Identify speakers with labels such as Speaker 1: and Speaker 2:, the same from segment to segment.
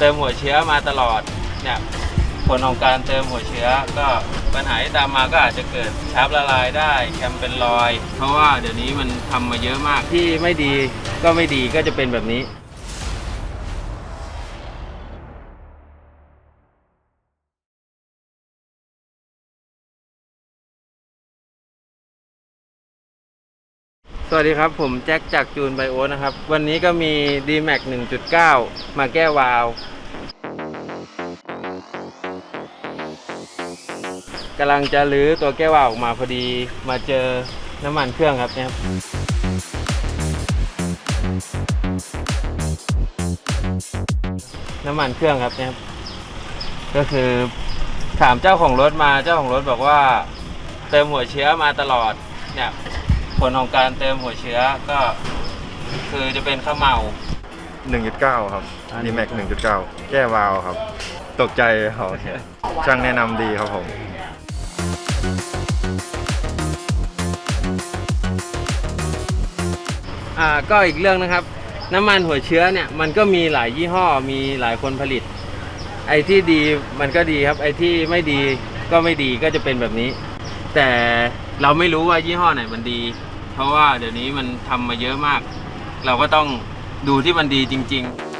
Speaker 1: เติมหัวเชื้อมาตลอดเนี่ยผลของการเติมหัวเชื้อ ก็ปัญหาที่ตามมาก็อาจจะเกิดชาร์ปละลายได้แคมเป็นรอย เพราะว่าเดี๋ยวนี้มันทำมาเยอะมากที่ไม่ดีก็ไม่ดีก็จะเป็นแบบนี้ สวัสดีครับ ผมแจ็คจากจูนไบโอนะครับ วันนี้ก็มี D-Max 1.9 มาแก้วาล์วกำลังจะรื้อตัวแก้วาล์วออกมาพอดีมาเจอน้ำมันเครื่องครับเนี่ยครับน้ำมันเครื่องครับเนี่ยครับก็คือถามเจ้าของรถมาเจ้าของรถบอกว่า เติมหัวเชื้อมาตลอดเนี่ย ผลของการเติมหัวเชื้อก็ คือจะเป็นข้าวเมา
Speaker 2: 1.9 ครับ
Speaker 1: อ่า
Speaker 2: d m a x 1.9 แก้วาล์วครับ ตกใจเขาช่างแนะนำดีครับผม
Speaker 1: อ่าก็อีกเรื่องนะครับ น้ำมันหัวเชื้อเนี่ยมันก็มีหลายยี่ห้อมีหลายคนผลิต ไอ้ที่ดีมันก็ดีครับ ไอ้ที่ไม่ดีก็ไม่ดีก็จะเป็นแบบนี้ แต่เราไม่รู้ว่ายี่ห้อไหนมันดี เพราะว่าเดี๋ยวนี้มันทำมาเยอะมาก เราก็ต้องดูที่มันดีจริง ๆ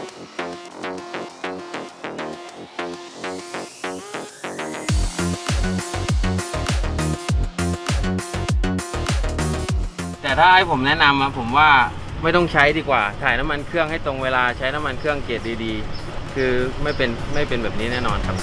Speaker 1: แต่ถ้าให้ผมแนะนำอะผมว่าไม่ต้องใช้ดีกว่า ถ่ายน้ำมันเครื่องให้ตรงเวลาใช้น้ำมันเครื่องเกรดดีๆ คือไม่เป็นไม่เป็นแบบนี้แน่นอนครับ